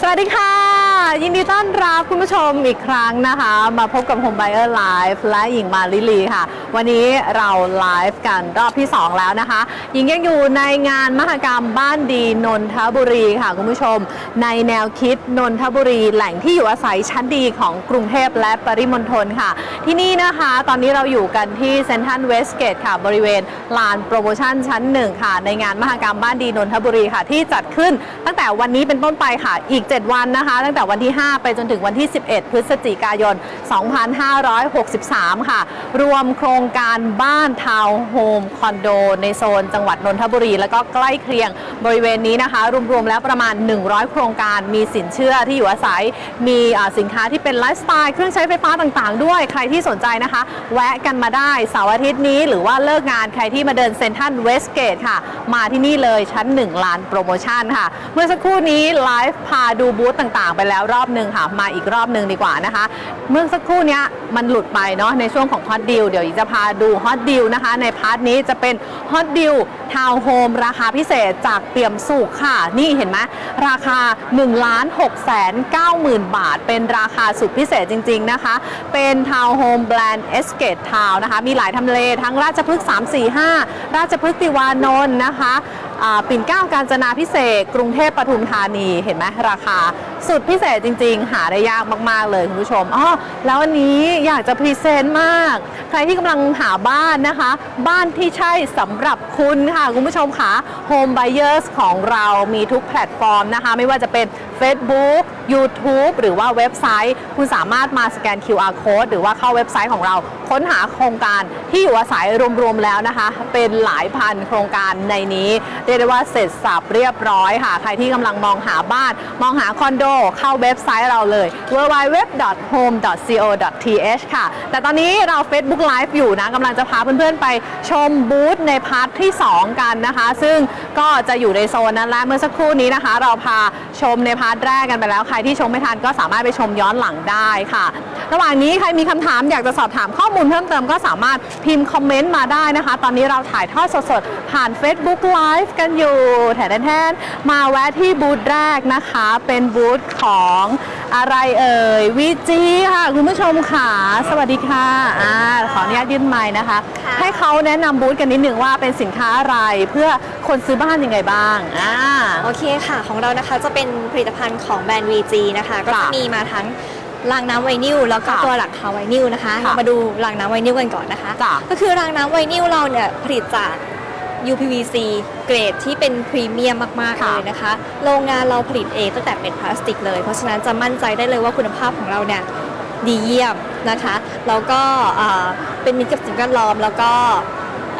สวัสดีค่ะ่ะ ยินดีต้อนรับคุณผู้ชมอีกครั้งนะคะ มาพบกับ Home Buyer Live และหญิงมาลิลีค่ะ วันนี้เราไลฟ์กันรอบที่ 2 แล้วนะคะ หญิงยังอยู่ในงานมหกรรมบ้านดีนนทบุรีค่ะคุณผู้ชม ในแนวคิดนนทบุรี แหล่งที่อยู่อาศัยชั้นดีของกรุงเทพและปริมณฑลค่ะ ที่นี่นะคะ ตอนนี้เราอยู่กันที่เซนทันเวสเกตค่ะ บริเวณลานโปรโมชั่นชั้นหนึ่งค่ะ ในงานมหกรรมบ้านดีนนทบุรีค่ะ ที่จัดขึ้นตั้งแต่วันนี้เป็นต้นไปค่ะอีก 7 วันนะคะ ตั้งแต่วันที่ 5 ไปจนถึงวันที่ 11 พฤศจิกายน 2563 ค่ะ รวมโครงการบ้านทาวน์โฮมคอนโด ในโซนจังหวัดนนทบุรี แล้วก็ใกล้เคียงบริเวณนี้นะคะ รวมๆแล้วประมาณ 100 โครงการมีสินเชื่อที่อยู่อาศัย มีสินค้าที่เป็นไลฟ์สไตล์เครื่องใช้ไฟฟ้าต่างๆ ด้วยใครที่สนใจนะคะ แวะกันมาได้เสาร์อาทิตย์นี้หรือว่าเลิกงานใครที่มาเดินเซ็นทรัลเวสเกตค่ะ มาที่นี่เลยชั้น 1 ลานโปรโมชั่นค่ะ เมื่อสักครู่นี้ไลฟ์พาดูบูธต่างๆ ไปแล้วรอบหนึ่งค่ะมาอีกรอบหนึ่งดีกว่านะคะ เมื่อสักครู่นี้มันหลุดไปเนาะในช่วงของฮอตดิวเดี๋ยวจะพาดูฮอตดิวนะคะ ในพาร์ทนี้จะเป็นฮอตดิวทาวน์โฮมราคาพิเศษจากเปี่ยมสุขค่ะ นี่เห็นไหมราคา1ล้าน6แสน9หมื่นบาท เป็นราคาสุดพิเศษจริง ๆนะคะ เป็นทาวน์โฮมแบรนด์เอสเกตทาวนะคะ มีหลายทำเลทั้งราชพฤกษ์345 ราชพฤกษ์ติวานนท์นะคะ ปิ่นเก้าการจนาพิเศษกรุงเทพปทุมธานีเห็นไหมราคา สุดพิเศษจริง ๆ หาได้ยากมาก ๆ เลยคุณผู้ชมอ๋อแล้ววันนี้อยากจะพรีเซนต์มาก ใครที่กำลังหาบ้านนะคะ บ้านที่ใช่สำหรับคุณค่ะ คุณผู้ชมค่ะ Home Buyers ของเรามีทุกแพลตฟอร์มนะคะ ไม่ว่าจะเป็น Facebook YouTube หรือว่าเว็บไซต์ คุณสามารถมาสแกน QR code หรือว่าเข้าเว็บไซต์ของเรา ค้นหาโครงการที่อยู่อาศัยรวม ๆ แล้วนะคะ เป็นหลายพันโครงการในนี้รียกได้ว่าเสร็จสับเรียบร้อยค่ะ ใครที่กำลังมองหาบ้าน มองหาคอนโด เข้าเว็บไซต์เราเลย www.home.co.th ค่ะ แต่ตอนนี้เรา Facebook Live อยู่นะกำลังจะพาเพื่อนๆไปชมบูธในพาร์ทที่ 2 กันนะคะ ซึ่งก็จะอยู่ในโซนนั้นและเมื่อสักครู่นี้นะคะ เราพาชมในพาร์ทแรกกันไปแล้ว ใครที่ชมไม่ทันก็สามารถไปชมย้อนหลังได้ค่ะ ระหว่างนี้ใครมีคำถามอยากจะสอบถามข้อมูลเพิ่มเติมก็สามารถพิมพ์คอมเมนต์มาได้นะคะ ตอนนี้เราถ่ายทอดสดๆผ่าน Facebook Live กันอยู่แถนแทนๆมาแวะที่บูธแรกนะคะ เป็นบูธของอะไรเอ่ยวีจีค่ะ คุณผู้ชมค่ะสวัสดีค่ะอ่าขออนุญาตยื่นไมค์นะคะค่ะให้เขาแนะนำบูธกันนิดหนึ่งว่าเป็นสินค้าอะไรเพื่อคนซื้อบ้านยังไงบ้างอ่า โอเคค่ะ ของเรานะคะจะเป็นผลิตภัณฑ์ของแบรนด์ VG นะคะ ก็จะมีมาทั้งรางน้ำไวนิลแล้วก็ค่ะตัวหลังคาไวนิลนะคะค่ะเรามาดูรางน้ำไวนิลกันก่อนนะคะ จ้ะก็คือรางน้ำไวนิลเราเนี่ยผลิตจาก UPVC เกรดที่เป็นพรีเมียมมากๆค่ะเลยนะคะ โรงงานเราผลิตเองตั้งแต่เป็นพลาสติกเลย เพราะฉะนั้นจะมั่นใจได้เลยว่าคุณภาพของเราเนี่ยดีเยี่ยมนะคะแล้วก็อ่าเป็นมิตรกับสิ่งแวดล้อมแล้วก็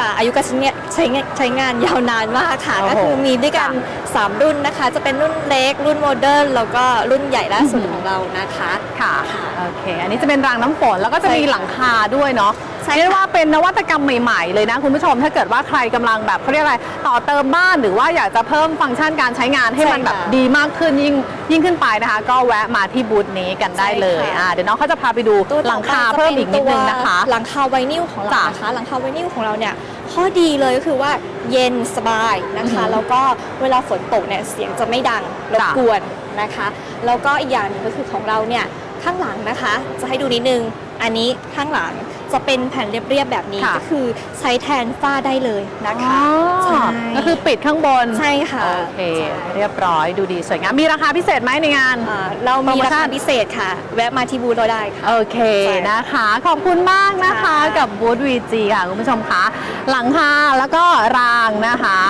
อ่าอายุการใช้งานใช้งานใช้งานยาวนานมากค่ะโอ้ก็โห คือมีด้วยกัน 3 รุ่นนะคะ จะเป็นรุ่นเล็ก รุ่นโมเดิร์นแล้วก็รุ่นใหญ่ล่าสุดอือหือของเรานะคะค่ะค่ะ โอเค อันนี้จะเป็นรางน้ำฝนแล้วก็จะมีใช่ค่ะหลังคาด้วยเนาะใช่ค่ะเรียกว่าเป็นนวัตกรรมใหม่ๆ เลยนะคุณผู้ชม ถ้าเกิดว่าใครกำลังแบบเขาเรียกอะไรต่อเติมบ้านหรือว่าอยากจะเพิ่มฟังก์ชันการใช้งานให้มันใช่แบค่ะบดีมากขึ้นยิ่งยิ่งขึ้นไปนะคะ ก็แวะมาที่บูธนี้กันได้เลยใช่ค่ะอ่าเดี๋ยวน้องเขาจะพาไปดูตัวหลังคาเพิ่มอีกนิดนึงนะคะ หลังคาไวนิลของเราจ้ะนะคะหลังคาไวนิลของเราเนี่ยข้อดีเลยก็คือว่าเย็นสบายนะคะอือหือแล้วก็เวลาฝนตกเนี่ยเสียงจะไม่ดังรบจ้ะกวนนะคะแล้วก็อีกอย่างหนึงก็คือของเราเนี่ยข้างหลังนะคะ จะให้ดูนิดนึง อันนี้ข้างหลัง จะเป็นแผ่นเรียบๆแบบนี้ค่ะ ก็คือใช้แทนฝ้าได้เลยนะคะอ๋อใช่ก็คือปิดข้างบนใช่ค่ะโอเค ใช่เรียบร้อยดูดีสวยงามมีราคาพิเศษไหมในงาน อ่าเรามีโปรโมราชั่คานพิเศษค่ะ แวะมาที่บูธเราได้ค่ะ โอเคใช่นะคะ ขอบคุณมากนะคะค่ะ กับบูธวีจีค่ะ คุณผู้ชมคะหลังคาแล้วก็รางนะคะ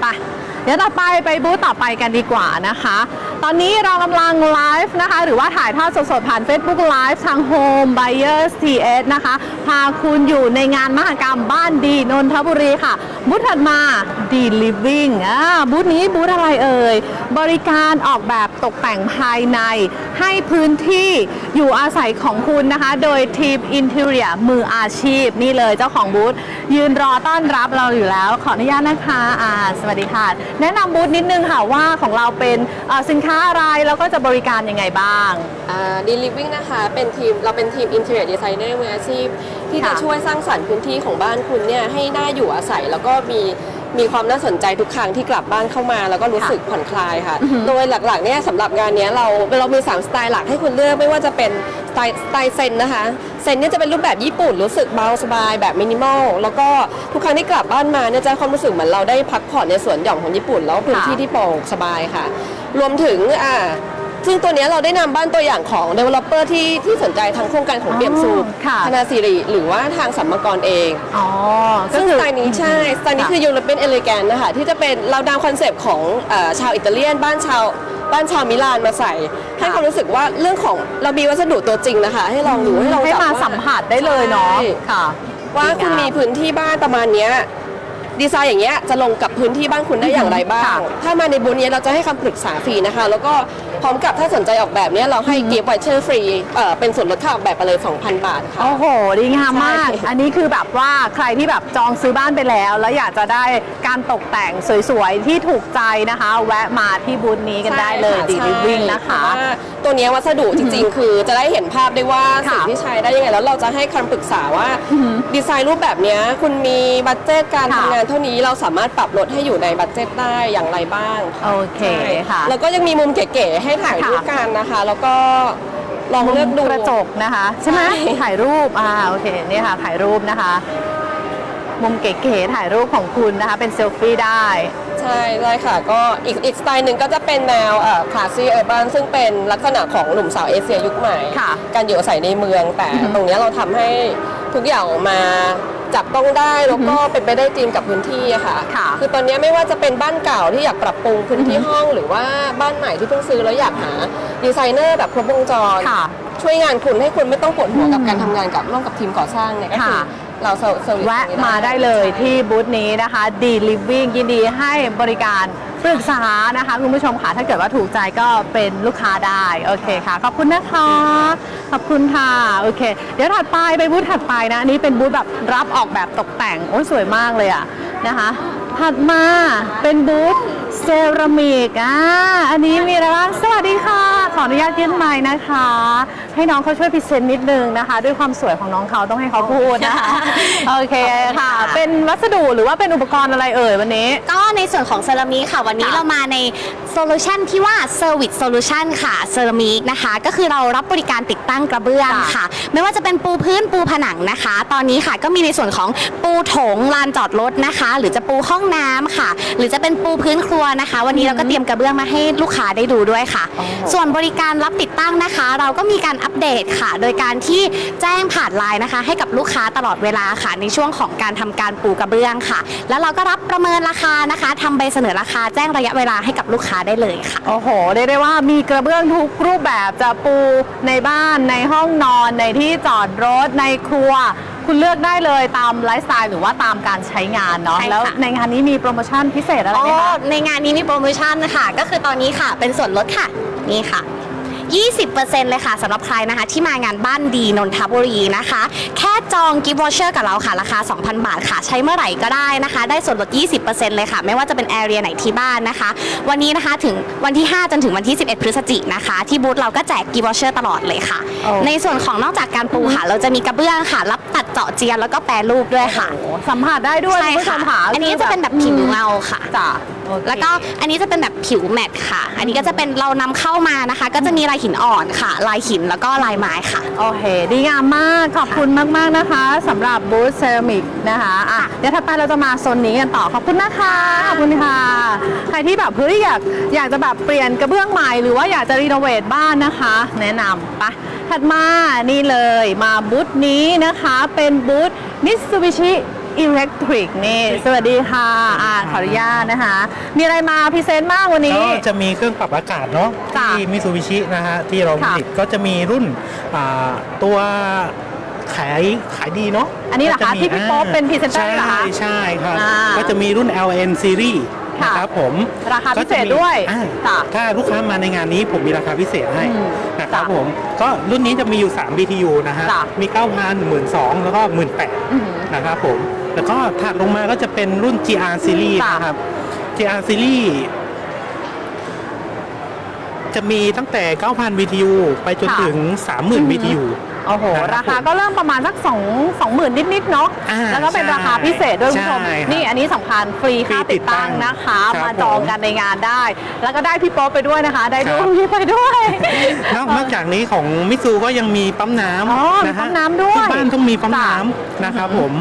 ไปเดี๋ยวต่อไปไปบูธต่อไปกันดีกว่านะคะตอนนี้เรากำลังไลฟ์นะคะ หรือว่าถ่ายทอดสดๆ ผ่าน Facebook Live ทาง Home Buyers TS นะคะ พาคุณอยู่ในงานมหกรรมบ้านดีนนทบุรีค่ะ บูธถัดมาดี Living อ่าบูธนี้บูธอะไรเอ่ย บริการออกแบบตกแต่งภายใน ให้พื้นที่อยู่อาศัยของคุณนะคะ โดยทีม Interior มืออาชีพ นี่เลยเจ้าของบูธยืนรอต้อนรับเราอยู่แล้วขออนุญาตนะคะอ่าสวัสดีค่ะ แนะนำบูธนิดนึงค่ะว่าของเราเป็นสินค้าอะไรแล้วก็จะบริการยังไงบ้าง ดีลิฟวิ่งนะคะเป็นทีมเราเป็นทีม Interior Designer มืออาชีพ ที่จะค่ะ ช่วยสร้างสรรค์พื้นที่ของบ้านคุณเนี่ยให้น่าอยู่อาศัย แล้วก็มีมีความน่าสนใจทุกครั้งที่กลับบ้านเข้ามา แล้วก็รู้สึกผ่อนคลายค่ะอือหือโดยหลักๆเนี่ยสำหรับงานเนี้ยเราเรามี 3 สไตล์หลักให้คุณเลือกไม่ว่าจะเป็นสไตล์สไตล์เซนนะคะเซนเนี่ยจะเป็นรูปแบบญี่ปุ่นรู้สึกเบาสบายแบบมินิมอลแล้วก็ทุกครั้งที่กลับบ้านมาเนี่ยจะให้ความรู้สึกเหมือนเราได้พักผ่อนในสวนหย่อมของญี่ปุ่นแล้วพื้นที่ที่โปร่งสบายค่ะ รวมถึงอ่าซึ่งตัวเนี้ยเราได้นำบ้านตัวอย่างของ developer ที่ที่สนใจทางโครงการของเบียมซูค่ะ ธนาสิริหรือว่าทางสัมมกรเอง อ๋อ ก็ซึ่งคืสอ ไตล์นี้ใช่สไตล์นี้คือยูโรเปียนเอเลแกนนะคะที่จะเป็นเราดาวคอนเซปต์ของเอ่อชาวอิตาเลียน บ้านชาวบ้านชาวมิลานมาใส่ให้ความรู้สึกว่าเรื่องของเรามีวัสดุตัวจริงนะคะ ให้ลองดูให้ลองให้จับมาว่สัมผัสได้เลยเนาะใช่ค่ะว่าคุณมีพื้นที่บ้านประมาณเนี้ย ดีไซน์อย่างเงี้ยจะลงกับพื้นที่บ้านคุณได้อย่างไรบ้างค่ะถ้ามาในบูธเนี้ยเราจะให้คำปรึกษาฟรีนะคะ แล้วก็ พร้อมกับถ้าสนใจออกแบบเนี้ยเราให้เก็บไวเชอร์ฟรีเอ่อเป็นส่วนลดค่าออกแบบไปเลย 2,000 บาทค่ะ โอ้โห ดีงามมาก ใช่ อันนี้คือแบบว่าใครที่แบบจองซื้อบ้านไปแล้ว แล้วอยากจะได้การตกแต่งสวยๆ ที่ถูกใจนะคะ แวะมาที่บูธนี้กันได้เลยดีใช่ลิฟวิ่งนะคะเพราว่าตัวเนี้ยวัสดุจริง ๆ คือจะได้เห็นภาพได้ว่าค่ะสิ่งที่ใช้ได้ยังไงแล้วเราจะให้คำปรึกษาว่าอือหือดีไซน์รูปแบบเนี้ยคุณมีบัตเจตการค่ะทำงานเท่านี้เราสามารถปรับลดให้อยู่ในบัตเจตได้อย่างไรบ้างโอเคใช่ค่ะแล้วก็ยังมีมุมเก๋ๆให้ถ่ายรูปค่ะกันนะคะ แล้วก็ลองเลือกดูมุมกระจกนะคะ ใช่ไหมใช่ถ่ายรูปอ่าโอเคนี่ค่ะถ่ายรูปนะคะ มุมเก๋ๆถ่ายรูปของคุณนะคะ เป็นเซลฟี่ได้ ใช่ได้ค่ะ ก็อีกอีกสไตล์หนึ่งก็จะเป็นแนวเอ่อคลาสซี่เออร์บันซึ่งเป็นลักษณะของหนุ่มสาวเอเชียยุคใหม่ ค่ะ การอยู่อาศัยในเมือง แต่อือหือตรงเนี้ยเราทำให้ทุกอย่างออกมา จับต้องได้แล้วก็เป็นไปได้จริงกับพื้นที่อะค่ะ ค่ะคือตอนเนี้ยไม่ว่าจะเป็นบ้านเก่าที่อยากปรับปรุงพื้นที่ห้อง หรือว่าบ้านใหม่ที่เพิ่งซื้อแล้วอยากหาดีไซเนอร์แบบครบวงจร ค่ะช่วยงานคุณให้คุณไม่ต้องปวดหัวกับอืมการทำงานกับร่วมกับทีมก่อสร้างเนี่ยก็คือค่ะ เราเซอร์เซอร์วิสแวะตรงนี้มาได้เลยที่บูธนี้นะคะ ดีลิฟวิ่งยินดีให้บริการปรึกษานะคะ คุณผู้ชมค่ะ ถ้าเกิดว่าถูกใจก็เป็นลูกค้าได้ โอเคค่ะ ขอบคุณนะคะ ขอบคุณค่ะ โอเค เดี๋ยวถัดไปไปบูธถัดไปนะ อันนี้เป็นบูธแบบรับออกแบบตกแต่ง โอ้ยสวยมากเลยอะนะคะถัดมาเป็นบูธเซรามิกอ่าอันนี้มีอะไรบ้าง สวัสดีค่ะ ขออนุญาตยื่นไม้นะคะ ให้น้องเขาช่วยพรีเซนต์นิดนึงนะคะ ด้วยความสวยของน้องเขาต้องให้เขาพูดนะคะโอเคค่ะ เป็นวัสดุหรือว่าเป็นอุปกรณ์อะไรเอ่ยวันนี้ ก็ในส่วนของเซรามิกค่ะ วันนี้ค่ะเรามาในโซลูชันที่ว่า Service Solution ค่ะเซรามิกนะคะ ก็คือเรารับบริการติดตั้งกระเบื้องค่ะค่ะ ไม่ว่าจะเป็นปูพื้นปูผนังนะคะ ตอนนี้ค่ะก็มีในส่วนของปูโถงลานจอดรถนะคะ หรือจะปูห้องน้ำค่ะ หรือจะเป็นปูพื้นครัวนะคะ วันนี้เราก็เตรียมกระเบื้องมาให้ลูกค้าได้ดูด้วยค่ะอ๋อส่วนบริการรับติดตั้งนะคะ เราก็มีการอัปเดตค่ะ โดยการที่แจ้งผ่านไลน์นะคะ ให้กับลูกค้าตลอดเวลาค่ะ ในช่วงของการทำการปูกระเบื้องค่ะ แล้วเราก็รับประเมินราคานะคะทำใบเสนอราคาแจ้งระยะเวลาให้กับลูกค้าได้เลยค่ะ โอ้โหเรียกได้ว่ามีกระเบื้องทุกรูปแบบจะปูในบ้านในห้องนอนในที่จอดรถในครัวคุณเลือกได้เลยตามไลฟ์สไตล์หรือว่าตามการใช้งานเนาะใช่ค่ะแล้วในงานนี้มีโปรโมชั่นพิเศษอะไรอ๋อไหมคะในงานนี้มีโปรโมชั่นค่ะก็คือตอนนี้ค่ะเป็นส่วนลดค่ะ นี่ค่ะ 20%เลยค่ะสำหรับใครนะคะ ที่มางานบ้านดีนนทบุรีนะคะ แค่จองกิฟต์วอเชอร์กับเราค่ะ ราคา 2,000 บาทค่ะ ใช้เมื่อไหร่ก็ได้นะคะ ได้ส่วนลด 20%เลยค่ะ ไม่ว่าจะเป็นแอเรียไหนที่บ้านนะคะ วันนี้นะคะถึงวันที่ 5 จนถึงวันที่ 11 พฤศจิกนะคะ ที่บูธเราก็แจกกิฟต์วอเชอร์ตลอดเลยค่ะโอ้ในส่วนของนอกจากการปูค่ะ เราจะมีกระเบื้องค่ะ รับตัดเจาะเจียนแล้วก็แปรรูปด้วยค่ะโอ้โหสัมผัสได้ด้วยใช่คุณผู้ชค่ะมค่ะอันนี้จะเป็นแบบผิวเงาค่ะจ้ะโอเคแล้วก็อันนี้จะเป็นแบบผิวแมตต์ค่ะ อันนี้ก็จะเป็นเรานำเข้ามานะคะ ก็จะมีลายหินอ่อนค่ะ ลายหินแล้วก็ลายไม้ค่ะ โอเค ดีงามมาก ขอบคุณมาก ๆ นะคะสำหรับบูธเซรามิกนะคะอะเดี๋ยวถัดไปเราจะมาโซนนี้กันต่อ ขอบคุณนะคะ ขอบคุณค่ะ ใครที่แบบเฮ้ยอยากอยากจะแบบเปลี่ยนกระเบื้องใหม่หรือว่าอยากจะรีโนเวทบ้านนะคะ แนะนำปะถัดมานี่เลยมาบูธนี้นะคะ เป็นบูธ Mitsubishi Electric นี่ สวัสดีค่ะอ่าขออนุญาตนะคะ มีอะไรมาพรีเซนต์บ้างวันนี้ ก็จะมีเครื่องปรับอากาศเนาะค่ะที่มิ t ูบิชินะฮะที่เราผค่ะลิตก็จะมีรุ่นอ่าตัวขายขายดีเนาะ อันนี้เหรอคะก็จมีที่พี่โป๊ปเป็นพรีเซนเตอร์เหรอคะ ใช่ใช่ครับอ่าก็จะมีรุ่น LN Series ค่ะนะครับผม ราคาพิเศษก็จะมีด้วยอ่าค่ะถ้าลูกค้ามาในงานนี้ผมมีราคาพิเศษให้อืมนะครับจ้ะผม ก็รุ่นนี้จะมีอยู่ 3 BTU นะฮะจ้ะมี 9,000 12,000 แล้วก็อือหือ18,000 นะครับผม แล้วก็ถัดลงมาก็จะเป็นรุ่น GR Series จ้ะนะครับ GR Series จะมีตั้งแต่ 9,000 BTU ไปจนค่ะ ถึง 30,000 BTU โอ้โหนะครับราคาก็เริ่มประมาณสัก2 2หมื่นนิดๆเนาะอ่าแล้วก็เป็นใช่ราคาพิเศษด้วยคุณผู้ชม ใช่ครับนี่อันนี้สำคัญฟรีค่าฟรีติติดดตั้ตั้งงนะคะ ครับมาจองผมกันในงานได้ แล้วก็ได้พี่โป๊ปไปด้วยนะคะ ได้ครัรุ่บนพี่ไปด้วย นอกนอกจากนี้ของมิซูก็ยังมีปั๊มน้อ๋อำมีนะฮะปั๊มน้ำด้วยที่บ้านต้องมีปั๊มจ้ะน้ำนะครับผม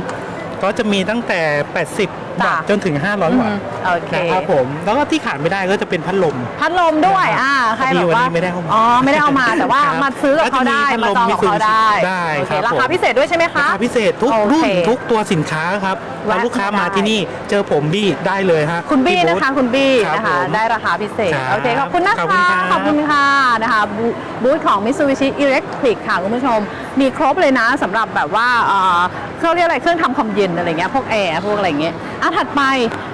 ก็จะมีตั้งแต่ 80จ้ะวัตต์จนถึง 500วัตต์อืมโอเคนะครับผม แล้วก็ที่ขาดไม่ได้ก็จะเป็นพัดลม พัดลมด้วยอ่าใครพอดีแบบว่าวันนี้ไม่ได้เอามาอ๋อไม่ได้เอามาแต่ว่าครับมาซื้อกับเขาได้แล้วมาจะมีจองกับเขาได้พัดลมได้โอเคครับราคาผม พิเศษด้วยใช่ไหมราคะ คาพิเศษทุกโอเครุ่นทุกตัวสินค้าครับแวะแล้วลูกค้ามามาได้ที่นี่เจอผมบี้ได้เลยฮะคุณบี้ที่นะธคะคุณบี้ครับนะคะผมได้ราคาพิเศษครับโอเคขอบคุณนะขอบคุคะณครับ ขอบคุณค่ะนะคะบูบูธของ Mitsubishi Electric ค่ะคุณผู้ชม มีครบเลยนะสำหรับแบบว่าเอ่อ เขาเรียกอะไรเครื่องทำความเย็นอะไรเงี้ยพวกแอร์พวกอะไรเงี้ยอะถัดไป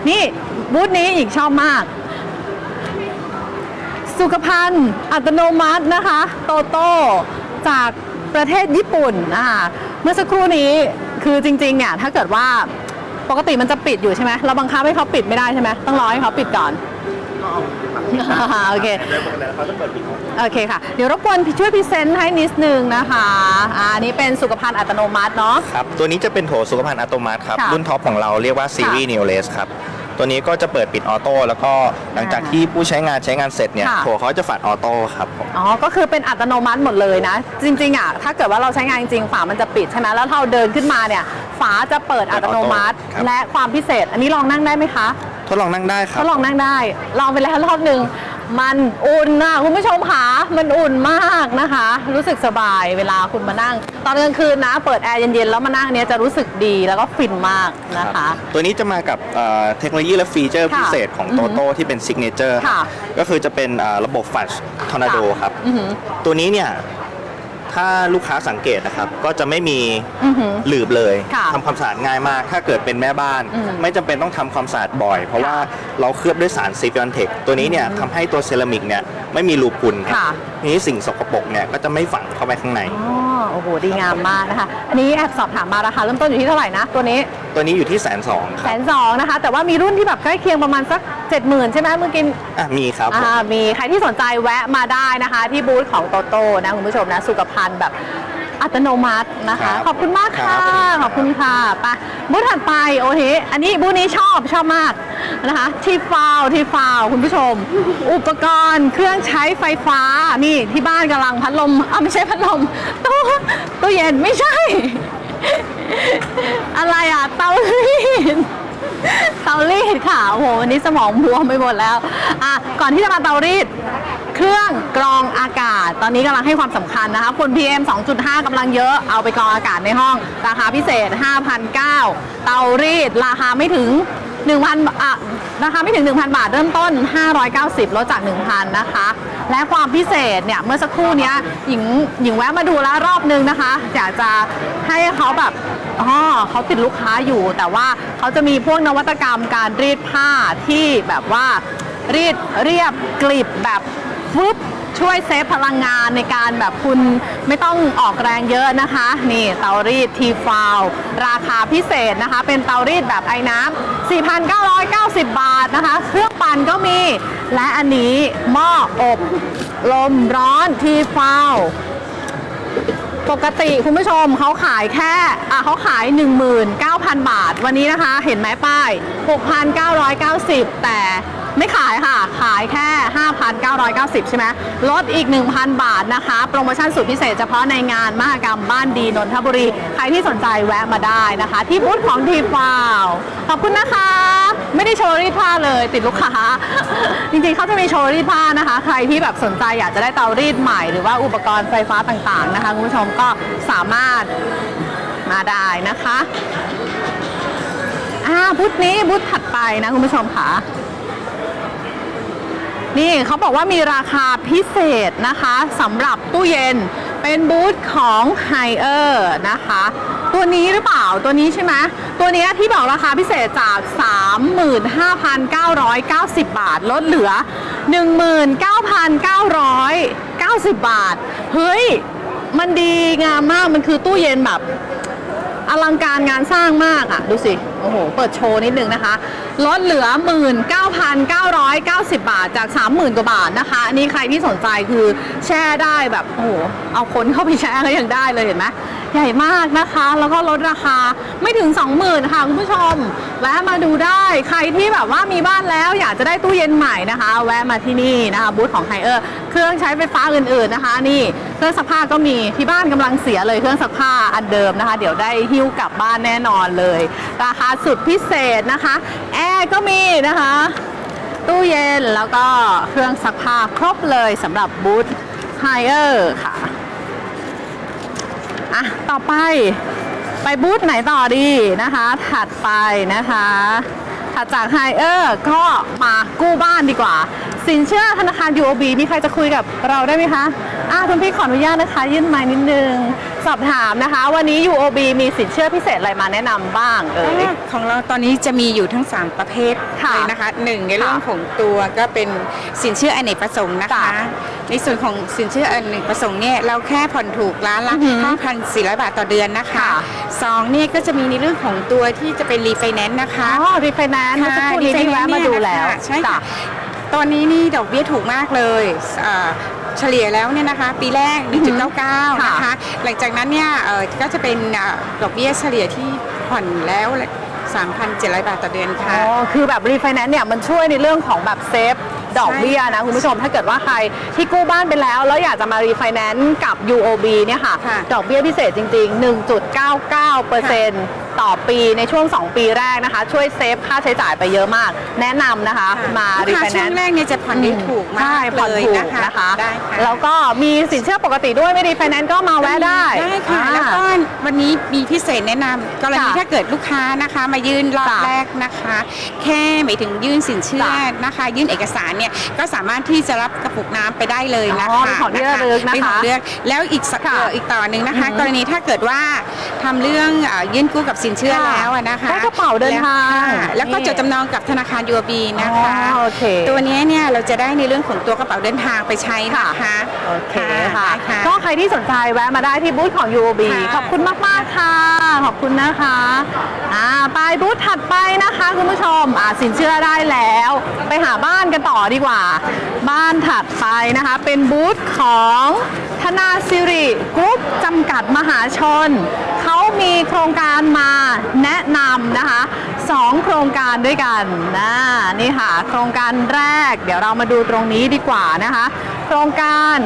นี่บูธนี้อีกชอบมาก สุขภัณฑ์อัตโนมัตินะคะ โตโต้จากประเทศญี่ปุ่นอ่าเมื่อสักครู่นี้คือจริงๆเนี่ยถ้าเกิดว่าปกติมันจะปิดอยู่ใช่ไหมเราบังคับให้เขาปิดไม่ได้ใช่ไหมต้องรอให้เขาปิดก่อน โอเคโอเคค่ะ เดี๋ยวรบกวนช่วยพรีเซนต์ให้นิดนึงนะคะอ่าอันนี้เป็นสุขภัณฑ์อัตโนมัติเนาะ ครับ ตัวนี้จะเป็นโถสุขภัณฑ์อัตโนมัติครับค่ะรุ่นท็อปของเราเรียกว่าซีรีส์ Neo l e s ครับตัวนี้ก็จะเปิดปิดออโต้แล้วก็หลังจากอ่าที่ผู้ใช้งานใช้งานเสร็จเนี่ยค่ะโถเขาจะฝัดออโต้ครับผมอ๋อ ก็คือเป็นอัตโนมัติหมดเลยนะ จริงๆอะถ้าเกิดว่าเราใช้งานจริงๆฝามันจะปิดใช่ไหมแล้วถ้าเราเดินขึ้นมาเนี่ยฝาจะเปิดอัตโนมัติครับและความพิเศษ อันนี้ลองนั่งได้ไหมคะท ดลองนั่งได้ครัทบดลองนั่งได้ ลองไปแล้วรอบหนึ่งมันอุ่นนะคุณผู้ชมค่ะมันอุ่นมากนะคะ รู้สึกสบายเวลาคุณมานั่ง ตอนกลางคืนนะ เปิดแอร์เย็นๆแล้วมานั่งเนี้ยจะรู้สึกดีแล้วก็ฟินมากนะคะ ตัวนี้จะมากับเอ่อเทคโนโลยีและฟีเจอร์ค่ะพิเศษของอือโตหือโต้ที่เป็นซิกเนเจอร์ค่ะก็คือจะเป็นเอ่อระบบฟัชทอร์นาโดค่ะครับ อือหือตัวนี้เนี่ย ถ้าลูกค้าสังเกตนะครับ ก็จะไม่มีอือหือหลืบเลยค่ะทำความสะอาดง่ายมาก ถ้าเกิดเป็นแม่บ้าน อืมไม่จำเป็นต้องทำความสะอาดบ่อย เพราะว่าเราเคลือบด้วยสารซีฟิออนเทคตัวนี้เนี่ยทำให้ตัวเซรามิกเนี่ยไม่มีรูพุนครับค่ะ ทีนี้สิ่งสกปรกเนี่ยก็จะไม่ฝังเข้าไปข้างใน อ๋อ โอ้โห ดีงามมากนะคะอันนี้แอบสอบถามมาราคาเริ่มต้นอยู่ที่เท่าไหร่นะ ตัวนี้ตัวนี้อยู่ที่แสนสองคแสรับนสองนะคะ แต่ว่ามีรุ่นที่แบบใกล้เคียงประมาณสัก 70,000 ใช่ไหมเมื่อกี้ อะมีครับผม อ่ามีใครที่สนใจแวะมาได้นะคะ ที่บูธของโตโต้นะคุณผู้ชมนะสุขภัณฑ์แบบ อัตโนมัตินะคะ ครับขอบคุณมากค่ะ ครับขอบคุณค่ะไปบูธถัดไปโอเคอันนี้บูธนี้ชอบชอบมากนะคะทีฟาวทีฟาวคุณผู้ชม อุปกรณ์เครื่องใช้ไฟฟ้านี่ที่บ้านกำลังพัดลมอะไม่ใช่พัดลมตู้ตู้เย็นไม่ใช่ อะไรอะเตารีด เตารีดค่ะโอ้โหวันนี้สมองบวมไปหมดแล้วอะก่อนที่จะมาเตารีด เครื่องกรองอากาศ ตอนนี้กำลังให้ความสำคัญนะคะฝุ่น PM 2.5กำลังเยอะเอาไปกรองอากาศในห้อง ราคาพิเศษ5,900เตารีด ราคาไม่ถึง 1,000อะราคาไม่ถึง 1,000 บาทเริ่มต้น 590 ลดจาก 1,000 นะคะ และความพิเศษเนี่ย เมื่อสักครู่เนี้ยหญิงหญิงแวะมาดูแล้วรอบนึงนะคะ อยากจะให้เขาแบบอ๋อเขาติดลูกค้าอยู่ แต่ว่าเขาจะมีพวกนวัตกรรมการรีดผ้าที่แบบว่ารีดเรียบกลิบแบบ ฟึบช่วยเซฟพลังงานในการแบบคุณไม่ต้องออกแรงเยอะนะคะ นี่เตารีดทีฟาวราคาพิเศษนะคะ เป็นเตารีดแบบไอ้น้ำ4,990 บาทนะคะ เครื่องปั่นก็มี และอันนี้หม้ออบลมร้อนทีฟาวปกติคุณผู้ชมเขาขายแค่อะเขาขาย 19,000 บาท วันนี้นะคะ เห็นไหมป้าย 6,990 แต่ ไม่ขายค่ะ ขายแค่ 5,990 ใช่ไหมลดอีก 1,000 บาทนะคะ โปรโมชั่นสุดพิเศษเฉพาะในงานมหกรรมบ้านดีนนทบุรี ใครที่สนใจแวะมาได้นะคะ ที่บูธของทีฟาวขอบคุณนะคะ ไม่ได้โชว์รีดผ้าเลยติดลูกค้า จริงๆเขาจะมีโชว์รีดผ้านะคะ ใครที่แบบสนใจอยากจะได้เตารีดใหม่ หรือว่าอุปกรณ์ไฟฟ้าต่างๆนะคะคุณผู้ชมก็สามารถมาได้นะคะอ่าบูธนี้บูธถัดไปนะคุณผู้ชมค่ะ นี่เขาบอกว่ามีราคาพิเศษนะคะสำหรับตู้เย็นเป็นบูธของไฮเออร์นะคะ ตัวนี้หรือเปล่าตัวนี้ใช่ไหมตัวนี้ที่บอกราคาพิเศษจาก 35,990 บาท ลดเหลือ 19,990 บาท เฮ้ย มันดีงามมากมันคือตู้เย็นแบบอลังการงานสร้างมากอะ ดูสิ โอ้โห เปิดโชว์นิดนึงนะคะ ลดเหลือ 19,990 บาทจาก 30,000 กว่าบาทนะคะ อันนี้ใครที่สนใจคือแช่ได้แบบโอ้โหเอาคนเข้าไปแช่ก็ยังได้เลยเห็นไหมใหญ่มากนะคะ แล้วก็ลดราคาไม่ถึง 20,000 ค่ะคุณผู้ชม แวะมาดูได้ใครที่แบบว่ามีบ้านแล้วอยากจะได้ตู้เย็นใหม่นะคะ แวะมาที่นี่นะคะบูธของไฮเออร์เครื่องใช้ไฟฟ้าอื่นๆนะคะ นี่เครื่องซักผ้าก็มีที่บ้านกำลังเสียเลยเครื่องซักผ้าอันเดิมนะคะ เดี๋ยวได้หิ้วกลับบ้านแน่นอนเลย ราคาสุดพิเศษนะคะแอร์ก็มีนะคะ ตู้เย็นแล้วก็เครื่องซักผ้าครบเลยสำหรับบูธไฮเออร์ค่ะ อะ ต่อไปไปบูธไหนต่อดีนะคะ ถัดไปนะคะ ถัดจากไฮเออร์ก็มากู้บ้านดีกว่า สินเชื่อธนาคาร UOB มีใครจะคุยกับเราได้ไหมคะอะคุณพี่ขออนุญาตนะคะ ยื่นไม้นิดนึง สอบถามนะคะ วันนี้ UOB มีสินเชื่อพิเศษอะไรมาแนะนำบ้างเอ่ย ของเราตอนนี้จะมีอยู่ทั้ง 3 ประเภทค่ะเลยนะคะหนึ่งในเรื่องค่ะของตัวก็เป็นสินเชื่ออเนกประสงค์นะคะจ้ะในส่วนของสินเชื่ออเนกประสงค์เนี่ยเราแค่ผ่อนถูกล้านละอือหือ5,400 บาทต่อเดือนนะคะค่ะ สองเนี่ยก็จะมีในเรื่องของตัวที่จะเป็นรีไฟแนนซ์นะคะ อ๋อรีไฟแนนซ์เมื่อสักครู่นี้ที่แวะมาดูแล้ว ใช่จ้ะค่ะ ตอนนี้นี่ดอกเบี้ยถูกมากเลยอ่าเฉลี่ยแล้วเนี่ยนะคะ ปีแรก 1.99 นะคะ หลังจากนั้นเนี่ยเอ่อก็จะเป็นอ่าดอกเบี้ยเฉลี่ยที่ผ่อนแล้ว 3,700 บาทต่อเดือนอ๋ค่ะ อคือแบบรีไฟแนนซ์เนี่ยมันช่วยในเรื่องของแบบเซฟดอกเบี้ยนะคุณผู้ชมถ้าเกิดว่าใครที่กู้บ้านไปแล้ว แล้วอยากจะมารีไฟแนนซ์กับ UOB เนี่ยค่ะ ค่ะดอกเบี้ยพิเศษจริง ๆ 1.99%ต่อปีในช่วง 2 ปีแรกนะคะ ช่วยเซฟค่าใช้จ่ายไปเยอะมาก แนะนำนะคะ มาลูกรีค้าไฟแนช่วนงซ์ แรกเนี่ยจะผ่อนได้ถูกมาใช่กผ่อนเลยถูกนะคะนะคะได้ค่ะแล้วก็มีสินเชื่อปกติด้วยไม่รีไฟแนนซ์ก็มาแวะได้ได้ค่ะ อ่า แล้วก็วันนี้มีพิเศษแนะนำกรณีค่ะถ้าเกิดลูกค้านะคะ มายื่นรอบจ้ะแรกนะคะ แค่หมายถึงยื่นสินเชื่อจ้ะนะคะ ยื่นเอกสารเนี่ยก็สามารถที่จะรับกระปุกน้ำไปได้เลยนะอ๋อคะเป็นของที่ระลึกนะคะเป็นของเลือกแล้วอีกสักค่ะเอ่ออีกต่อหนึ่งนะคะ อือหือกรณีถ้าเกิดว่าทำเรื่องเอ่อยื่นกู้กับสินเชื่อค่ะแล้วอะนะคะได้กระเป๋าเดินทางแล้วค่ะแล้วก็นี่จดจำนองกับธนาคาร UOB นะคะอ๋อโอเค ตัวนี้เนี่ยเราจะได้ในเรื่องของตัวกระเป๋าเดินทางไปใช้นะคะ โอเคค่ะได้ค่ะก็ใครที่สนใจแวะมาได้ที่บูธของ UOB ค่ะ ขอบคุณมาก ๆ ค่ะ ขอบคุณนะคะอ่าไปบูธถัดไปนะคะคุณผู้ชมอ่าสินเชื่อได้แล้ว ไปหาบ้านกันต่อดีกว่า บ้านถัดไปนะคะ เป็นบูธของ ธนาสิริกรุ๊ปจำกัดมหาชน เขามีโครงการมาแนะนำนะคะสองโครงการด้วยกันนะนี่ค่ะ โครงการแรก เดี๋ยวเรามาดูตรงนี้ดีกว่านะคะ โครงการ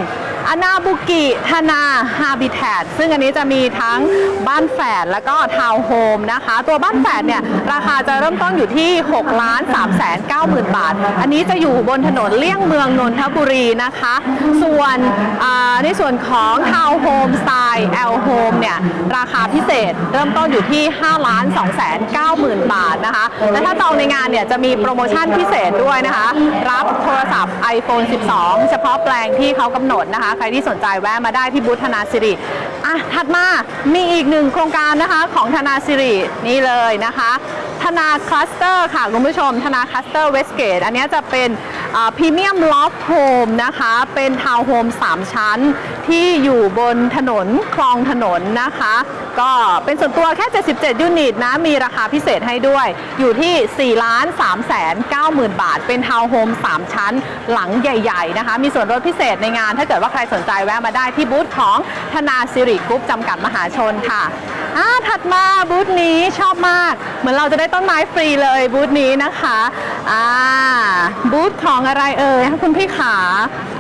อนาบุกิธนาฮาบิแทดซึ่งอันนี้จะมีทั้งบ้านแฝดแล้วก็ทาวน์โฮมนะคะ ตัวบ้านแฝดเนี่ยราคาจะเริ่มต้นอยู่ที่6ล้าน3แสน9หมื่นบาท อันนี้จะอยู่บนถนนเลี่ยงเมืองนนทบุรีนะคะ ส่วนในส่วนของทาวน์โฮมสไตล์แอลโฮมเนี่ยราคาพิเศษเริ่มต้นอยู่ที่5ล้าน2แสน9หมื่นบาทนะคะและถ้าจองในงานเนี่ยจะมีโปรโมชั่นพิเศษด้วยนะคะ รับโทรศัพท์ iPhone 12 เฉพาะแปลงที่เขากำหนดนะคะใครที่สนใจแวะมาได้ที่บูธธนาสิริอะถัดมามีอีกหนึ่งโครงการนะคะของธนาสิรินี่เลยนะคะ ธนาคลัสเตอร์ค่ะคุณผู้ชม ธนาคลัสเตอร์เวสเกตอันนี้จะเป็นพรีเมียมลอฟโฮมนะคะ เป็นทาวน์โฮม3 ชั้น ที่อยู่บนถนนคลองถนนนะคะ ก็เป็นส่วนตัวแค่ 77 ยูนิตนะ มีราคาพิเศษให้ด้วย อยู่ที่ 4 ล้าน3แสน9หมื่นบาท เป็นทาวน์โฮม 3 ชั้นหลังใหญ่ ๆ นะคะ มีส่วนลดพิเศษในงาน ถ้าเกิดว่าใครสนใจแวะมาได้ที่บูธของธนาสิริกรุ๊ปจำกัดมหาชนค่ะอ่าถัดมาบูธนี้ชอบมาก เหมือนเราจะได้ต้นไม้ฟรีเลยบูธนี้นะคะอ่าบูธของอะไรเอ่ยคุณพี่ขา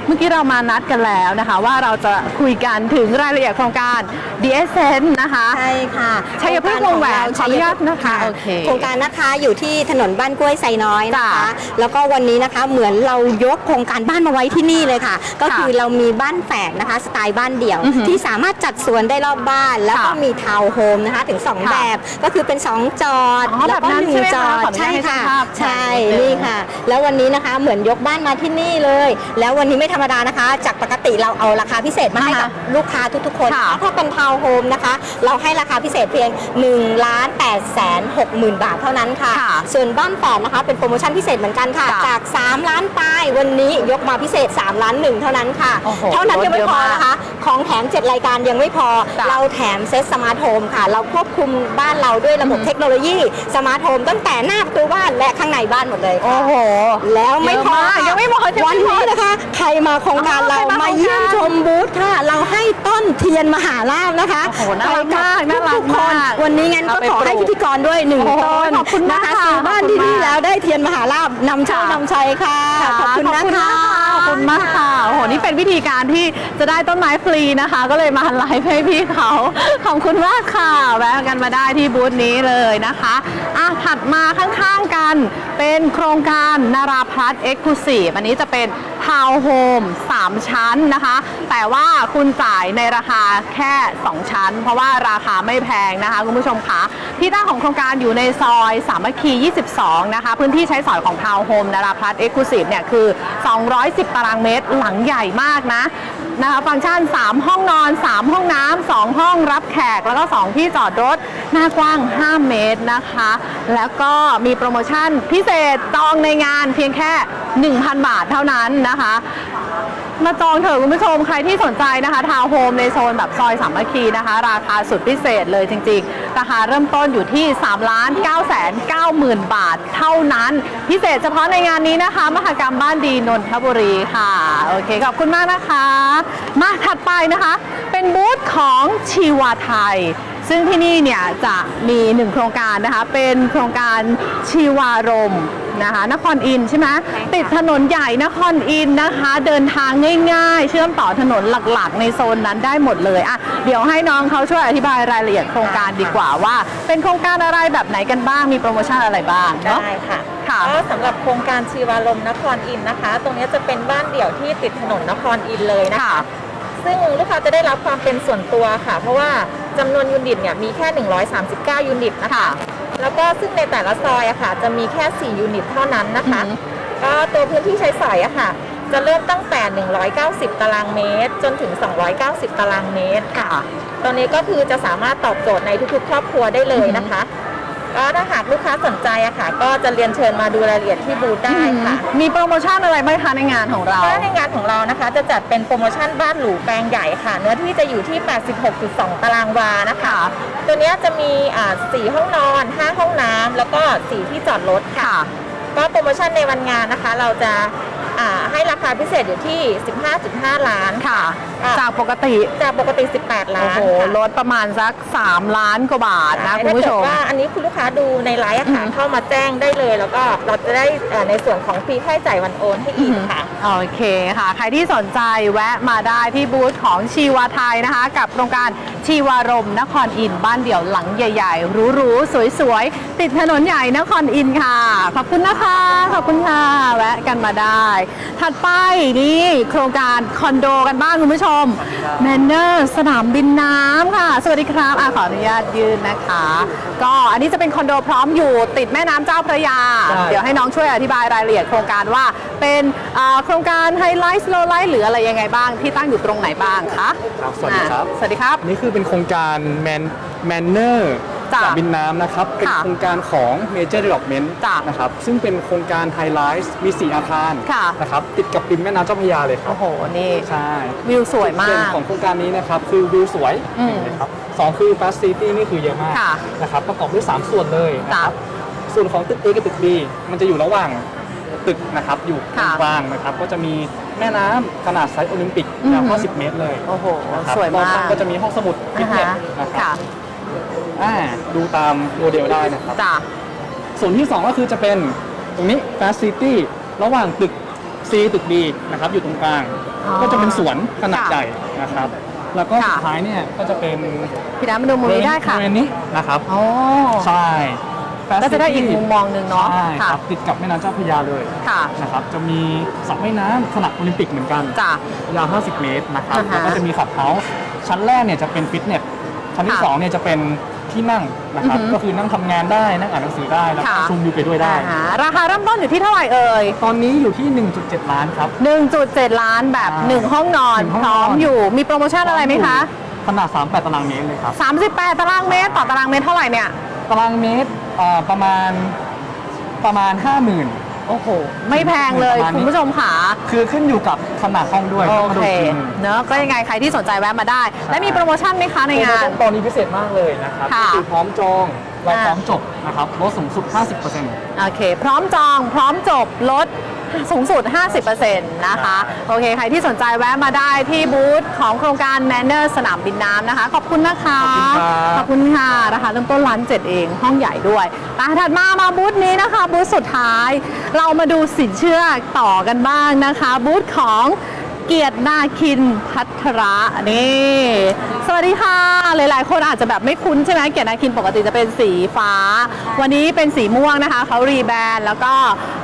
เมื่อกี้เรามานัดกันแล้วนะคะ ว่าเราจะคุยกันถึงรายละเอียดโครงการ DSN นะคะใช่ค่ะชัยพฤกษ์วงแหวนขออนุญาตนะคะโอโอเคเคโครงการนะคะอยู่ที่ถนนบ้านกล้วยไซน้อยนะคะจ้ะแล้วก็วันนี้นะคะเหมือนเรายกโครงการบ้านมาไว้ที่นี่เลยค่ะ ก็คือเรามีบ้านแฝดนะคะสไตล์บ้านเดี่ยวอือหือที่สามารถจัดสวนได้รอบบ้าน แล้วก็ค่ะมีทาวน์โฮมนะคะถึง2ค่ะแบบ ก็คือเป็น 2 จอดอ๋อแล้วก็แบบนั้นหนึ่งใช่ไหมจคะอดขออนุญาตใช่ให้ค่ะช่างภาพใช่ถ่ายนิดนึงนี่ค่ะ แล้ววันนี้นะคะเหมือนยกบ้านมาที่นี่เลย แล้ววันนี้ไม่ธรรมดานะคะ จากปกติเราเอาราคาพิเศษมาให้กับลูกค้าทุกๆคน ค่ะถ้าเป็นทาวน์โฮมนะคะ เราให้ราคาพิเศษเพียง1ล้าน8แสน6หมื่นบาทเท่านั้นค่ะ ค่ะส่วนบ้านแฝดนะคะ เป็นโปรโมชั่นพิเศษเหมือนกันค่ะค่ะจาก 3 ล้านปลายวันนี้ยกมาพิเศษ 3 ล้าน1เท่านั้นค่ะ โอ้โหเท่านั้นยังไม่พอลดเยอะมากนะคะ ของแถม 7 รายการยังไม่พอ จ้ะเราแถมเซ็ตสมาร์ทโฮมค่ะ เราควบคุมบ้านเราด้วยระบบเทคโนโลยีสมาร์ทโฮมตั้งแต่หน้าประตูบ้านและข้างในบ้านหมดเลยค่ะ โอ้โห แล้วไม่พอเยอะมากค่ะยังไม่หมดยังวันไม่หมนี้ดนะคะ ใครมาโครงการอ๋อเราใครมามาเยี่ยมโครงการชมบูธค่ะ เราให้ต้นเทียนมหาลาภนะคะโอ้โหน่ารักไปบมากน่ารักทุกๆคนมากวันนี้งั้นก็เอาไปขอให้ปลูกพิธีกรด้วยหนึ่งโอ้โหต้นขอบคุณมากนะคะค่ะซื้อบ้านขอบคุณที่นี่มากแล้วได้เทียนมหาลาภนำโชคค่ะนำชัยค่ะ ขอบคุณนะคะขอบคุณมากค่ะโอ้โหนี่เป็นวิธีการที่จะได้ต้นไม้ฟรีนะคะ ก็เลยมาไลฟ์ให้พี่เขาขอบคุณมากค่ะแวะกันมาได้ที่บูธนี้เลยนะคะอะถัดมาข้างๆกันเป็นโครงการนาราพลัสเอ็กซ์คลูซีฟอันนี้จะเป็น ทาวน์โฮม3 ชั้นนะคะ แต่ว่าคุณจ่ายในราคาแค่ 2 ชั้น เพราะว่าราคาไม่แพงนะคะ คุณผู้ชมคะที่ตั้งของโครงการอยู่ในซอยสามัคคี 22 นะคะ พื้นที่ใช้สอยของทาวน์โฮมนาราพลัสเอ็กซ์คลูซีฟเนี่ยคือ 210 ตารางเมตรหลังใหญ่มากนะนะคะฟังก์ชัน 3 ห้องนอน 3 ห้องน้ำ2ห้องรับแขก แล้วก็ 2 ที่จอดรถ หน้ากว้าง 5 เมตรนะคะ แล้วก็มีโปรโมชั่นพิเศษจองในงานเพียงแค่ 1,000 บาทเท่านั้นนะคะ มาจองเถอะคุณผู้ชมใครที่สนใจนะคะ ทาวน์โฮมในโซนแบบซอยสามัคคีนะคะ ราคาสุดพิเศษเลยจริง ๆ ราคาเริ่มต้นอยู่ที่3ล้าน9แสน9หมื่นบาทเท่านั้น พิเศษเฉพาะในงานนี้นะคะ มหกรรมบ้านดีนนทบุรีค่ะ โอเคขอบคุณมากนะคะ มาถัดไปนะคะ เป็นบูธของชีวาไทยซึ่งที่นี่เนี่ยจะมีหนึ่งโครงการนะคะ เป็นโครงการชีวารม นะคะ นครอินทร์ใช่ไหมติดถนนใหญ่นครอินทร์นะคะ เดินทางง่ายๆ เชื่อมต่อถนนหลักๆ ในโซนนั้นได้หมดเลยอะเดี๋ยวให้น้องเขาช่วยอธิบายรายละเอียดโครงการดีกว่าว่า เป็นโครงการอะไรแบบไหนกันบ้างมีโปรโมชั่นอะไรบ้างเนาะได้ค่ะค่ะก็สำหรับโครงการชีวารมณ์นครอินทร์นะคะ ตรงนี้จะเป็นบ้านเดี่ยวที่ติดถนนนครอินทร์เลยนะคะค่ะ ซึ่งลูกค้าจะได้รับความเป็นส่วนตัวค่ะ เพราะว่าจำนวนยูนิตเนี่ยมีแค่ 139 ยูนิตนะคะ แล้วก็ซึ่งในแต่ละซอยอะค่ะ จะมีแค่ 4 ยูนิตเท่านั้นนะคะอือหือก็ตัวพื้นที่ใช้สอยอะค่ะ จะเริ่มตั้งแต่ 190 ตารางเมตร จนถึง 290 ตารางเมตรค่ะ ตอนนี้ก็คือจะสามารถตอบโจทย์ในทุกๆ ครอบครัวได้เลยนะคะ ก็ถ้าหากลูกค้าสนใจอะค่ะ ก็จะเรียนเชิญมาดูรายละเอียดที่บูธได้ค่ะ มีโปรโมชั่นอะไรบ้างคะในงานของเราก็ในงานของเรานะคะ จะจัดเป็นโปรโมชั่นบ้านหรูแปลงใหญ่ค่ะ เนื้อที่จะอยู่ที่ 86.2 ตารางวานะคะ ตัวเนี้ยจะมีอ่า4ห้องนอน 5 ห้องน้ำแล้วก็ 4 ที่จอดรถค่ะ ค่ะ ก็โปรโมชั่นในวันงานนะคะ เราจะอ่า ให้ราคาพิเศษอยู่ที่ 15.5 ล้าน ค่ะ อะ จากปกติจากปกติ 18 ล้าโอ้นโหค่ะลดประมาณสัก 3 ล้านกว่าบาทนะใช่คุณผู้ชมถ้าเกิดว่าอันนี้คุณลูกค้าดูในไลฟ์อะค่ะอืมเข้ามาแจ้งได้เลย แล้วก็เราจะได้เอ่อในส่วนของฟรีค่าใช้จ่ายวันโอนให้อีกค่ะ โอเคค่ะ ใครที่สนใจแวะมาได้ที่บูธของชีวาไทยนะคะ กับโครงการชีวารมณ์นครอินทร์บ้านเดี่ยวหลังใหญ่ๆหรูๆสวยๆ ติดถนนใหญ่นครอินทร์ค่ะ ขอบคุณนะคะ ขอบคุณค่ะ แวะกันมาได้ถัดไปนี่โครงการคอนโดกันบ้างคุณผู้ชมแมนเนอร์สนามบินน้ำค่ะ สวัสดีครับอะขออนุญาตยืนนะคะ ก็อันนี้จะเป็นคอนโดพร้อมอยู่ติดแม่น้ำเจ้าพระยา เดี๋ยวให้น้องช่วยอธิบายรายละเอียดโครงการว่าเป็นอ่าโครงการไฮไลท์สโลไลท์หรืออะไรยังไงบ้างที่ตั้งอยู่ตรงไหนบ้างคะครับสวัสดีครับอ่าสวัสดีครับ นี่คือเป็นโครงการแมนแมนเนอร์ จ้ะสนามบินน้ำนะครับ เป็นค่ะโครงการของ Major Development จ้ะนะครับ ซึ่งเป็นโครงการไฮไลท์มี 4 อาคารค่ะ นะครับ ติดกับริมแม่น้ำเจ้าพระยาเลยครับ โอ้โห นี่ ใช่วิวสวยมาเด่นก ของโครงการนี้นะครับ คือวิวสวยอืมนะครับสองคือ Facility นี่คือเยอะมากค่ะ นะครับ ประกอบด้วย 3 ส่วนเลยนะจ้ะ ครับ ส่วนของตึก A กับตึก B มันจะอยู่ระหว่างตึกนะครับ อยู่ตรค่ะงกลางนะครับ ก็จะมีแม่น้ำขนาดไซส์โอลิมปิกอืมยาว50 เมตรเลย โอ้โห นะครับสวยมารอบข้กงก็จะมีห้องสมุดฟิตอ่าเนสฮะนะครับค่ะ อ่าดูตามโมเดลได้นะครับ จ้ะ ส่วนที่ 2 ก็คือจะเป็นตรงนี้ Facility ระหว่างตึก C ตึก B นะครับ อยู่ตรงกลาง อ๋อก็จะเป็นสวนขนาดค่ะใหญ่นะครับ แล้วก็ค่ะ สุดท้ายเนี่ยก็จะเป็นพี่น้ำมาดูมุมนี้ได้ค่ะบริเวณนี้นะครับโอ้ใช่ ก็จะได้อีก Facility มุมมองหนึ่งเนาะใช่คค่ะรับติดกับแม่น้ำเจ้าพระยาเลยค่ะนะครับ จะมีสระว่ายน้ำขนาดโอลิมปิกเหมือนกัน จ้ะ ยาว 50 เมตรนะครับ อ่าฮะแล้วก็จะมีขับเฮาส์ชั้นแรกเนี่ยจะเป็นฟิตเนส ชั้นที่ค่ะ 2เนี่ยจะเป็นเค ที่นั่งนะครับ อือหือก็คือนั่งทำงานได้ นั่งอ่านหนังสือได้ แล้วก็ค่ะ ชมวิวไปด้วยได้ อ่าราคาเริ่มต้นอยู่ที่เท่าไหร่เอ่ย ตอนนี้อยู่ที่ 1.7 ล้านครับ 1.7 ล้านแบบ อ่า1 ห้องนอน หนึ่งห้องพร้อมนอนอยู่มีโปรโมชั่นอะไรไหมคะ ขนาด 38 ตารางเมตรเลยครับ 38 ตารางเมตร ต่อตารางเมตรเท่าไหร่เนี่ย ตารางเมตรอ่าประมาณประมาณ 50,000 โอ้โห ไม่แพงเลยประมาณนี้ คุณผู้ชมค่ะ คือขึ้นอยู่กับขนาดห้องด้วยโอต้องมาเคดูอีกทีหนึ่ง เนอะก็ยังไงใครที่สนใจแวะมาได้ และมีโปรโมชั่นไหมคะในงาน ตอนนี้พิเศษมากเลยนะครับค่ะก็คือพร้อมจองเราอ่า พร้อมจบนะครับลดสูงสุด 50%โอเค พร้อมจอง พร้อมจบ ลด สูงสุด 50%นะคะ โอเค ใครที่สนใจแวะมาได้ที่บูธของโครงการแมนเนอร์สนามบินน้ำนะคะ ขอบคุณนะคะ ขอบคุณครับขอบคุณค่ะนะคะเริ่มต้นร้านเจ็ดเองห้องใหญ่ด้วยอะถัดมามาบูธนี้นะคะ บูธสุดท้าย เรามาดูสินเชื่อต่อกันบ้างนะคะ บูธของเกียรตินาคินพัทระนี่สวัสดีค่ะ หลาย ๆ คนอาจจะแบบไม่คุ้นใช่ไหมเกียรตินาคินปกติจะเป็นสีฟ้า วันนี้เป็นสีม่วงนะคะเขารีแบรนด์แล้วก็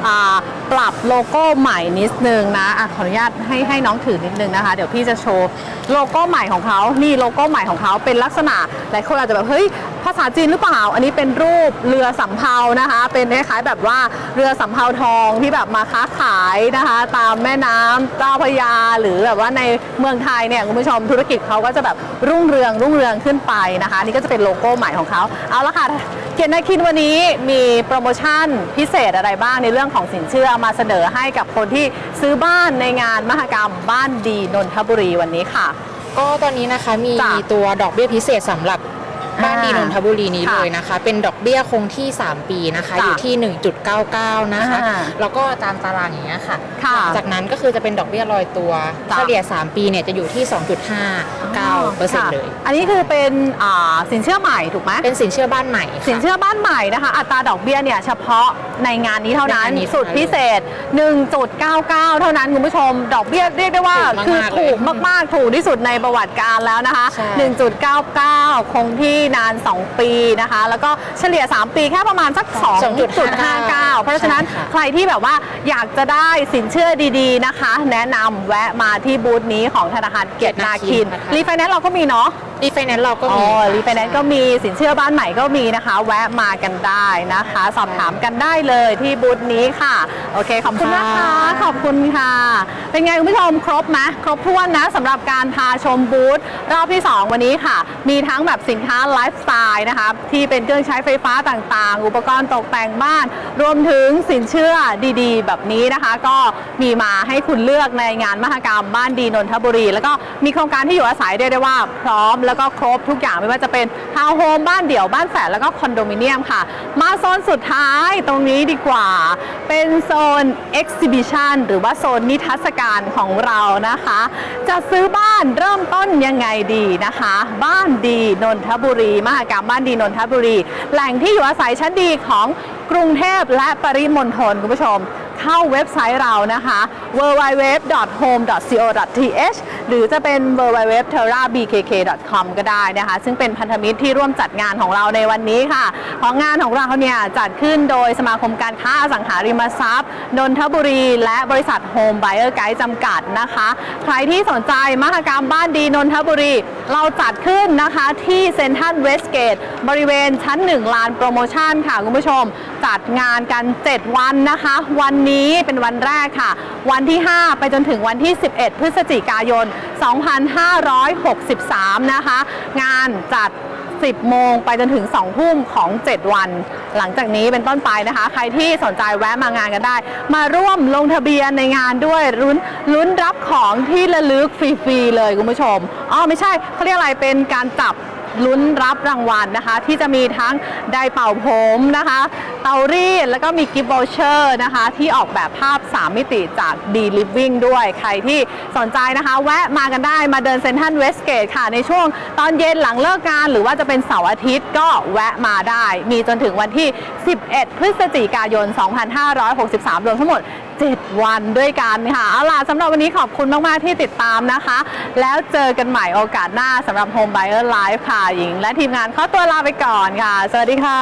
อ่า ปรับโลโก้ใหม่นิดนึงนะอะขออนุญาตให้ให้น้องถือนิดนึงนะคะ เดี๋ยวพี่จะโชว์โลโก้ใหม่ของเขานี่โลโก้ใหม่ของเขาเป็นลักษณะหลายคนอาจจะแบบเฮ้ยภาษาจีนหรือเปล่า อันนี้เป็นรูปเรือสำเภานะคะ เป็นคล้ายๆแบบว่าเรือสำเภาทองที่แบบมาค้าขายนะคะ ตามแม่น้ำเจ้าพยา หรือแบบว่าในเมืองไทยเนี่ยคุณผู้ชมธุรกิจเขาก็จะแบบรุ่งเรืองรุ่งเรืองขึ้นไปนะคะนี่ก็จะเป็นโลโก้ใหม่ของเขาเอาละค่ะ กียรตินาคินวันนี้มีโปรโมชั่นพิเศษอะไรบ้างในเรื่องของสินเชื่อมาเสนอให้กับคนที่ซื้อบ้านในงานมหกรรมบ้านดีนนทบุรีวันนี้ค่ะ ก็ตอนนี้นะคะมีจ้ะ ตัวดอกเบี้ยพิเศษสำหรับบ้านอ่าดีนนทบุรีนี้ค่ะเลยนะคะ เป็นดอกเบี้ยคงที่ 3 ปีนะคะจ้ะอยู่ที่ 1.99 นะคะอ่าแล้วก็ตามตารางอย่างเงี้ยค่ะค่ะหลังจากนั้นก็คือจะเป็นดอกเบี้ยลอยตัวจ้ะเฉลี่ย 3 ปีเนี่ยจะอยู่ที่ 2.59เปอร์เซ็นต์เลย อันนี้คือเป็นอ่าสินเชื่อใหม่ถูกไหมเป็นสินเชื่อบ้านใหม่ค่ะสินเชื่อบ้านใหม่นะคะ อัตราดอกเบี้ยเนี่ยเฉพาะในงานนี้เท่านั้นในงานนี้สุดพิเศษ 1.99 เท่านั้นคุณผู้ชม ดอกเบี้ยเรียกได้ว่าถูกมากๆคือถูกเลยมากๆ ถูกที่สุดในประวัติการแล้วนะคะใช่1.99 คงที่นาน2 ปีนะคะ แล้วก็เฉลี่ย 3 ปีแค่ประมาณสัก 2.59 เพราะฉะนั้นใช่ค่ะใครที่แบบว่าอยากจะได้สินเชื่อดีๆนะคะ แนะนำแวะมาที่บูธนี้ของธนาคารเกียรตินาคิน รีไฟแนนซ์เราก็มีเนาะ รีไฟแนนซ์เราก็อ๋มีอค่ะรีไฟแนนซ์ก็มีสินเชื่อบ้านใหม่ก็มีนะคะ แวะมากันได้นะคะ สอบถามกันได้เลยที่บูธนี้ค่ะ โอเค ขอบคุณนะคะค่ะขอบคุณค่ะ เป็นไงคุณผู้ชมครบไหมครบถ้วนนะสำหรับการพาชมบูธรอบที่ 2 วันนี้ค่ะ มีทั้งแบบสินค้าไลฟ์สไตล์นะคะ ที่เป็นเครื่องใช้ไฟฟ้าต่างๆ อุปกรณ์ตกแต่งบ้าน รวมถึงสินเชื่อดีๆ แบบนี้นะคะ ก็มีมาให้คุณเลือกในงานมหกรรมบ้านดีนนทบุรี แล้วก็มีโครงการที่อยู่อาศัยเรียกได้ว่าพร้อมแล้แล้วก็ครบทุกอย่างไม่ว่าจะเป็นทาวน์โฮมบ้านเดี่ยวบ้านแฝดแล้วก็คอนโดมิเนียมค่ะ มาโซนสุดท้ายตรงนี้ดีกว่า เป็นโซน Exhibition หรือว่าโซนนิทรรศการของเรานะคะ จะซื้อบ้านเริ่มต้นยังไงดีนะคะ บ้านดีนนทบุรี มหกรรมบ้านดีนนทบุรี แหล่งที่อยู่อาศัยชั้นดีของกรุงเทพและปริมณฑลคุณผู้ชม เข้าเว็บไซต์เรานะคะ www.home.co.th หรือจะเป็น www.terrabkk.com ก็ได้นะคะ ซึ่งเป็นพันธมิตรที่ร่วมจัดงานของเราในวันนี้ค่ะ เพราะงานของเราเนี่ยจัดขึ้นโดยสมาคมการค้าอสังหาริมทรัพย์ นนทบุรี และบริษัท Home Buyer Guide จำกัดนะคะ ใครที่สนใจมหกรรมบ้านดีนนทบุรี เราจัดขึ้นนะคะที่เซ็นทรัลเวสเกตบริเวณชั้น 1 ลานโปรโมชั่นค่ะคุณผู้ชม จัดงานกัน 7 วันนะคะ วันนี้เป็นวันแรกค่ะ วันันที่ 5 ไปจนถึงวันที่ 11 พฤศจิกายน 2563 นะคะ งานจัด 10 โมงไปจนถึง 2 ทุ่มของ 7 วัน หลังจากนี้เป็นต้นไปนะคะ ใครที่สนใจแวะมางานกันได้ มาร่วมลงทะเบียนในงานด้วยลุ้นลุ้นรับของที่ระลึกฟรี ๆ เลยคุณผู้ชม อ๋อ ไม่ใช่เขาเรียกอะไรเป็นการจับ ลุ้นรับรางวัลนะคะ ที่จะมีทั้งไดเป่าผมนะคะ เตารีดแล้วก็มีกิฟต์ o เชอร์นะคะ ที่ออกแบบภาพ 3 มิติจาก D Living ด้วยใครที่สนใจนะคะ แวะมากันได้มาเดินเซ็นทรัลเวสเกตค่ะ ในช่วงตอนเย็นหลังเลิกงาน หรือว่าจะเป็นเสาร์อาทิตย์ก็แวะมาได้ มีจนถึงวันที่ 11 พฤศจิกายน 2563 รวมทั้งหมด 7 วันด้วยกันค่ะเอาล่ะสำหรับวันนี้ขอบคุณมาก ๆ ที่ติดตามนะคะ แล้วเจอกันใหม่โอกาสหน้าสำหรับ Home Buyer Live ค่ะหญิง และทีมงานขอตัวลาไปก่อนค่ะ สวัสดีค่ะ